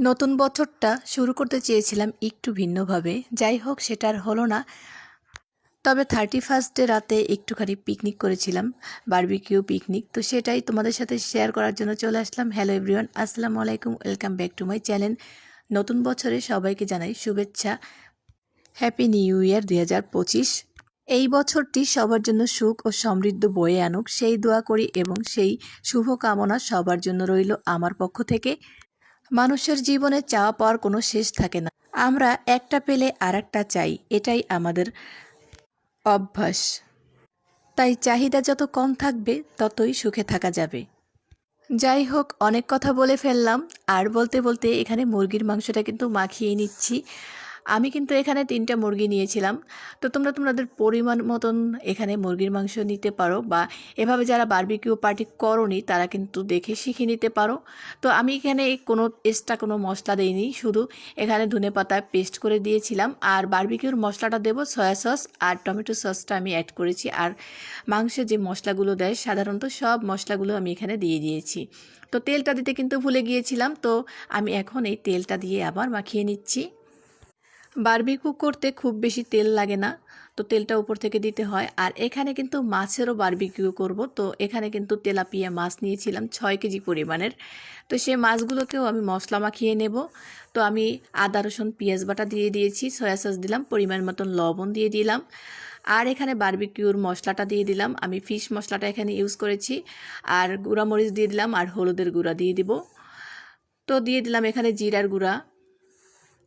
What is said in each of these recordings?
নতুন বছরটা শুরু করতে চেয়েছিলাম একটু ভিন্নভাবে। যাই হোক, সেটা আর হলো না। তবে থার্টি ফার্স্টে রাতে একটুখানি পিকনিক করেছিলাম বারবিকিউ পিকনিক তো সেটাই তোমাদের সাথে শেয়ার করার জন্য চলে আসলাম। হ্যালো এভরিওয়ান আসসালামু আলাইকুম welcome back to my channel নতুন বছরে সবাইকে জানাই শুভেচ্ছা। হ্যাপি নিউ ইয়ার দুই হাজার পঁচিশ। এই বছরটি সবার জন্য সুখ ও সমৃদ্ধ বয়ে আনুক। সেই দোয়া করি এবং সেই শুভ কামনা সবার জন্য রইল আমার পক্ষ থেকে। মানুষের জীবনে চাওয়া পাওয়ার কোনো শেষ থাকে না। আমরা একটা পেলে আর চাই, এটাই আমাদের অভ্যাস। তাই চাহিদা যত কম থাকবে, ততই সুখে থাকা যাবে। যাই হোক, অনেক কথা বলে ফেললাম। আর বলতে বলতে এখানে মুরগির মাংসটা কিন্তু মাখিয়ে নিচ্ছি। আমি কিন্তু এখানে তিনটা মুরগি নিয়েছিলাম। তো তোমরা তোমাদের পরিমাণ মতন এখানে মুরগির মাংস নিতে পারো বা এভাবে যারা বারবিকিউ পার্টি করনি তারা কিন্তু দেখে শিখে নিতে পারো। তো আমি এখানে কোনো এক্সট্রা কোনো মশলা দেইনি, শুধু এখানে ধনে পাতা পেস্ট করে দিয়েছিলাম আর বারবিকিউর মশলাটা দেবো সয়া সস আর টমেটো সসটা আমি অ্যাড করেছি আর মাংসে যে মশলাগুলো দেয় সাধারণত সব মশলাগুলো আমি এখানে দিয়ে দিয়েছি। তো তেলটা দিতে কিন্তু ভুলে গিয়েছিলাম, তো আমি এখন এই তেলটা দিয়ে আবার মাখিয়ে নিচ্ছি। বারবিকু করতে খুব বেশি তেল লাগে না, তো তেলটা উপর থেকে দিতে হয়। আর এখানে কিন্তু মাছেরও বারবিকিউ করব, তো এখানে কিন্তু তেলাপিয়া মাছ নিয়েছিলাম ছয় কেজি পরিমাণের। তো সে মাছগুলোকেও আমি মশলা মাখিয়ে নেব। তো আমি আদা, রসুন, পেঁয়াজ বাটা দিয়ে দিয়েছি, সয়া সস দিলাম, পরিমাণ মতন লবণ দিয়ে দিলাম। আর এখানে বারবিকিউর মশলাটা দিয়ে দিলাম। আমি ফিশ মশলাটা এখানে ইউজ করেছি। আর গুঁড়া মরিচ দিয়ে দিলাম আর হলুদের গুঁড়া দিয়ে দিব। তো দিয়ে দিলাম এখানে জিরার গুঁড়া,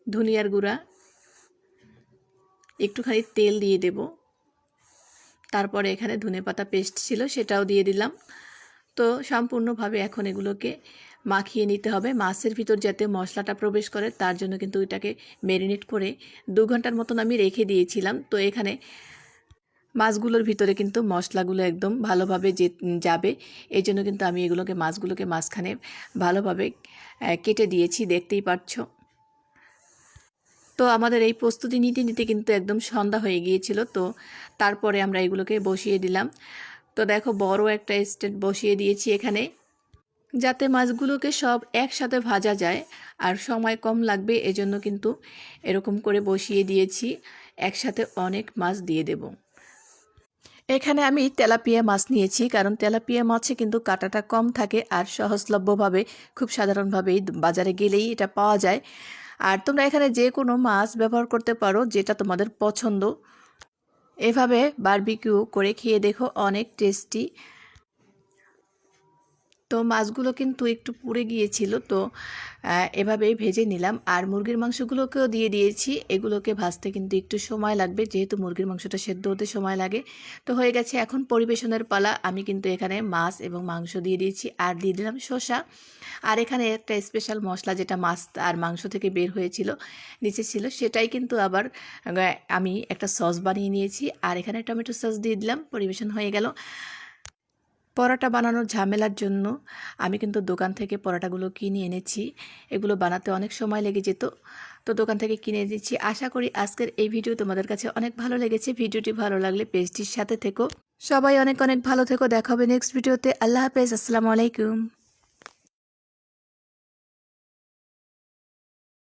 ধনিয়ার গুঁড়া একটুখানি তেল দিয়ে দেব। তারপরে এখানে ধনে পাতা পেস্ট ছিল, সেটাও দিয়ে দিলাম। তো সম্পূর্ণভাবে এখন এগুলোকে মাখিয়ে নিতে হবে। মাছের ভিতর যাতে মশলাটা প্রবেশ করে, তার জন্য কিন্তু এটাকে ম্যারিনেট করে দু ঘণ্টার মতন আমি রেখে দিয়েছিলাম। তো এখানে মাছগুলোর ভিতরে কিন্তু মশলাগুলো একদম ভালোভাবে যে যাবে, এই জন্য কিন্তু আমি এগুলোকে, মাছগুলোকে মাঝখানে ভালোভাবে কেটে দিয়েছি। দেখতেই পাচ্ছ। তো আমাদের এই প্রস্তুতি নিতে নিতে কিন্তু একদম সন্ধ্যা হয়ে গিয়েছিল, তো তারপরে আমরা এগুলোকে বসিয়ে দিলাম। তো দেখো বড় একটা স্টেট বসিয়ে দিয়েছি এখানে, যাতে মাছগুলোকে সব একসাথে ভাজা যায়, আর সময় কম লাগবে এজন্য কিন্তু এরকম করে বসিয়ে দিয়েছি, একসাথে অনেক মাছ দিয়ে দেব। এখানে আমি তেলাপিয়া মাছ নিয়েছি, কারণ তেলাপিয়া মাছে কিন্তু কাটাটা কম থাকে আর সহজলভ্যভাবে, খুব সাধারণভাবেই বাজারে গেলেই এটা পাওয়া যায়। আর তোমরা এখানে যে কোনো মাছ ব্যবহার করতে পারো যেটা তোমাদের পছন্দ। এভাবে বারবিকিউ করে খেয়ে দেখো, অনেক টেস্টি তো মাছগুলো কিন্তু একটু পুড়ে গিয়েছিল, তো এভাবেই ভেজে নিলাম। আর মুরগির মাংসগুলোকেও দিয়ে দিয়েছি। এগুলোকে ভাজতে কিন্তু একটু সময় লাগবে, যেহেতু মুরগির মাংসটা সেদ্ধ হতে সময় লাগে। তো হয়ে গেছে এখন পরিবেশনের পালা। আমি কিন্তু এখানে মাছ এবং মাংস দিয়ে দিয়েছি আর দিয়ে দিলাম শসা। আর এখানে একটা স্পেশাল মশলা যেটা মাছ আর মাংস থেকে বের হয়েছিল, নিচে ছিল, সেটাই কিন্তু আবার আমি একটা সস বানিয়ে নিয়েছি। আর এখানে টমেটো সস দিয়ে দিলাম। পরিবেশন হয়ে গেল। পরোটা বানানোর ঝামেলার জন্য আমি কিন্তু দোকান থেকে পরোটাগুলো কিনে এনেছি। এগুলো বানাতে অনেক সময় লেগে যেত। তো দোকান থেকে কিনে এনেছি। আশা করি আজকের এই ভিডিও তোমাদের কাছে অনেক ভালো লেগেছে। ভিডিওটি ভালো লাগলে পেজটির সাথে থেকো। সবাই অনেক অনেক ভালো থেকো। দেখা হবে নেক্সট ভিডিওতে আল্লাহ হাফেজ। আসসালামু আলাইকুম।